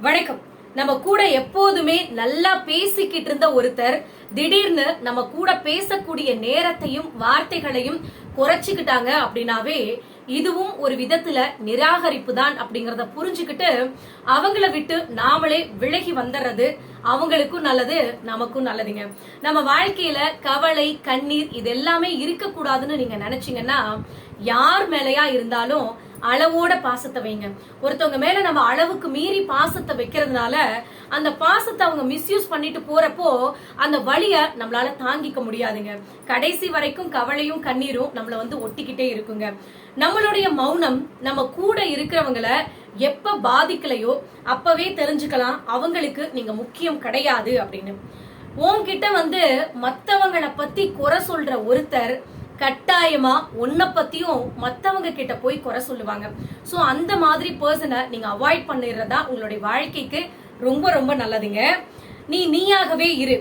வணக்கம். நம்ம கூட எப்போதுமே நல்லா பேசிக்கிட்டு இருந்த ஒருத்தர் திடீர்னு நம்ம கூட பேசக்கூடிய நேரத்தையும் வார்த்தைகளையும் குறைச்சிக்கிட்டாங்க அப்படின்னாவே இதுவும் ஒரு விதத்துல நிராகரிப்பு தான் அப்படிங்கறத புரிஞ்சுக்கிட்டு அவங்கள விட்டு நாமளே விலகி வந்துடுறது அவங்களுக்கும் நல்லது நமக்கும் நல்லதுங்க. நம்ம வாழ்க்கையில கவலை கண்ணீர் இது எல்லாமே இருக்கக்கூடாதுன்னு நீங்க நினைச்சீங்கன்னா யார் மேலையா இருந்தாலும் அளவோட பாசத்தை வைங்க. ஒருத்தவங்க மேல நம்ம அளவுக்கு மீறி பாசத்தை வைக்கிறதுனால அந்த பாசத்தை அவங்க மிஸ்யூஸ் பண்ணிட்டு போறப்போ அந்த வழிய நம்மளால தாங்கிக்க முடியாதுங்க. கடைசி வரைக்கும் கவலையும் கண்ணீரும் நம்மள வந்து ஒட்டிக்கிட்டே இருக்குங்க. நம்மளுடைய மௌனம் நம்ம கூட இருக்கிறவங்கள எப்ப பாதிக்கலையோ அப்பவே தெரிஞ்சுக்கலாம். அவங்களுக்கு நீங்க முக்கியம் கிடையாது அப்படின்னு. உன்கிட்ட வந்து மத்தவங்களை பத்தி குறை சொல்ற ஒருத்தர் கட்டாயமா உன்னை பத்தியும் மத்தவங்க கிட்ட போய் குறை சொல்லுவாங்க. சோ அந்த மாதிரி பர்சனை நீங்க அவாய்ட் பண்ணிடுறதா உங்களுடைய வாழ்க்கைக்கு ரொம்ப ரொம்ப நல்லதுங்க. நீ நீயாகவே இரு.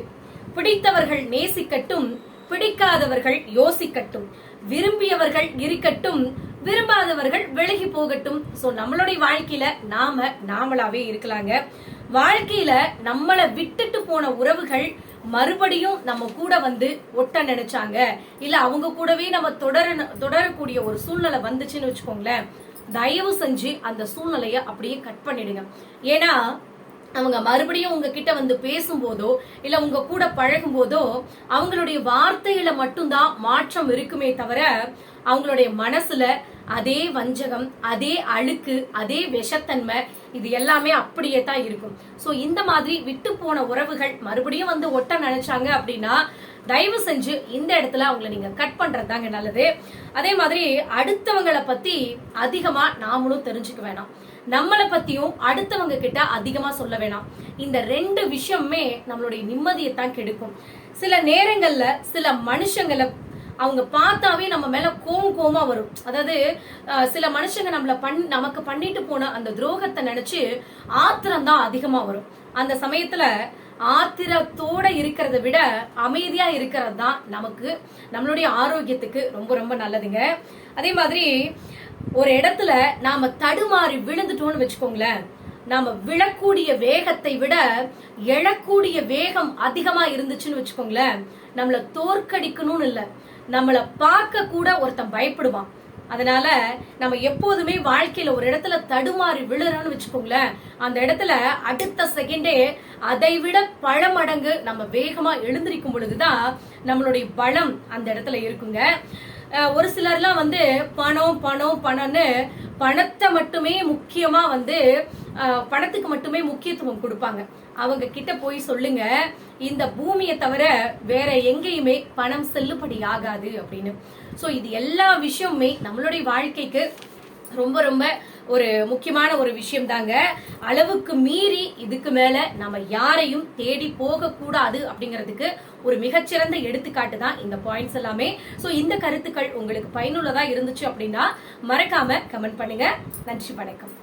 பிடித்தவர்கள் நேசிக்கட்டும் பிடிக்காதவர்கள் யோசிக்கட்டும். விரும்பியவர்கள் இருக்கட்டும் விரும்பாதவர்கள் விலகி போகட்டும். சோ நம்மளுடைய வாழ்க்கையில நாம நாமளாவே இருக்கலாங்க. வாழ்க்கையில நம்மளை விட்டுட்டு போன உறவுகள் மறுபடியும் நம்ம கூட வந்து ஒட்ட நினைச்சாங்க. இல்ல அவங்க கூடவே நம்ம தொடர தொடரக்கூடிய ஒரு சூழ்நிலை வந்துச்சுன்னு வச்சுக்கோங்களேன். தயவு செஞ்சு அந்த சூழ்நிலைய அப்படியே கட் பண்ணிடுங்க. ஏன்னா அவங்க மறுபடியும் உங்ககிட்ட வந்து பேசும்போதோ இல்ல உங்க கூட பழகும் போதோ அவங்களுடைய வார்த்தையில மட்டும்தான் மாற்றம் இருக்குமே தவிர அவங்களுடைய மனசுல அதே வஞ்சகம் அதே அழுக்கு அதே விஷத்தன்மை இது எல்லாமே அப்படியே தான் இருக்கும். சோ இந்த மாதிரி விட்டு போன உறவுகள் மறுபடியும் வந்து ஒட்ட நினைச்சாங்க அப்படின்னா தயவு செஞ்சு இந்த இடத்துல அவங்கள நீங்க கட் பண்றது தாங்க நல்லது. அதே மாதிரி அடுத்தவங்களை பத்தி அதிகமா நாமளும் தெரிஞ்சுக்க வேணாம். நம்மளை பத்தியும் அடுத்தவங்க கிட்ட அதிகமா சொல்ல வேணாம். இந்த ரெண்டு விஷயமே நம்மளுடைய நிம்மதியை தான் கெடுக்கும். சில நேரங்கள்ல சில மனுஷங்களை அவங்க பார்த்தாவே நம்ம மேல கோம் கோமா வரும். அதாவது சில மனுஷங்க நம்மள பண் நமக்கு பண்ணிட்டு போன அந்த துரோகத்தை நினைச்சு ஆத்திரம் தான் அதிகமா வரும். அந்த சமயத்துல ஆத்திரத்தோட இருக்கிறத விட அமைதியா இருக்கிறது தான் நமக்கு நம்மளுடைய ஆரோக்கியத்துக்கு ரொம்ப ரொம்ப நல்லதுங்க. அதே மாதிரி ஒரு இடத்துல நாம தடுமாறி விழுந்துட்டோம்னு வச்சுக்கோங்களேன் நாம விழக்கூடிய வேகத்தை விட எழக்கூடிய வேகம் அதிகமா இருந்துச்சுன்னு வச்சுக்கோங்களேன் நம்மள தோற்கடிக்கணும்னு இல்ல. நம்மள பார்க்க கூட ஒருத்தன் பயப்படுவான். அதனால நம்ம எப்போதுமே வாழ்க்கையில ஒரு இடத்துல தடுமாறி விழுறோம்னு வச்சுக்கோங்களேன். அந்த இடத்துல அடுத்த செகண்டே அதை விட பல மடங்கு நம்ம வேகமா எழுந்திருக்கும் பொழுதுதான் நம்மளுடைய பலம் அந்த இடத்துல இருக்குங்க. ஒரு சிலர்லாம் வந்து பணம் பணம் பணம்னு பணத்தை மட்டுமே முக்கியமா வந்து பணத்துக்கு மட்டுமே முக்கியத்துவம் கொடுப்பாங்க. அவங்க கிட்ட போய் சொல்லுங்க. இந்த பூமியை தவிர வேற எங்கேயுமே பணம் செல்லுபடி ஆகாது அப்படின்னு. சோ இது எல்லா விஷயமுமே நம்மளுடைய வாழ்க்கைக்கு ரொம்ப ரொம்ப ஒரு முக்கியமான ஒரு விஷயம் தாங்க அளவுக்கு மீறி இதுக்கு மேல நம்ம யாரையும் தேடி போக கூடாது அப்படிங்கிறதுக்கு ஒரு மிகச்சிறந்த எடுத்துக்காட்டு தான் இந்த பாயிண்ட்ஸ் எல்லாமே. சோ இந்த கருத்துக்கள் உங்களுக்கு பயனுள்ளதா இருந்துச்சு அப்படின்னா மறக்காம கமெண்ட் பண்ணுங்க. நன்றி வணக்கம்.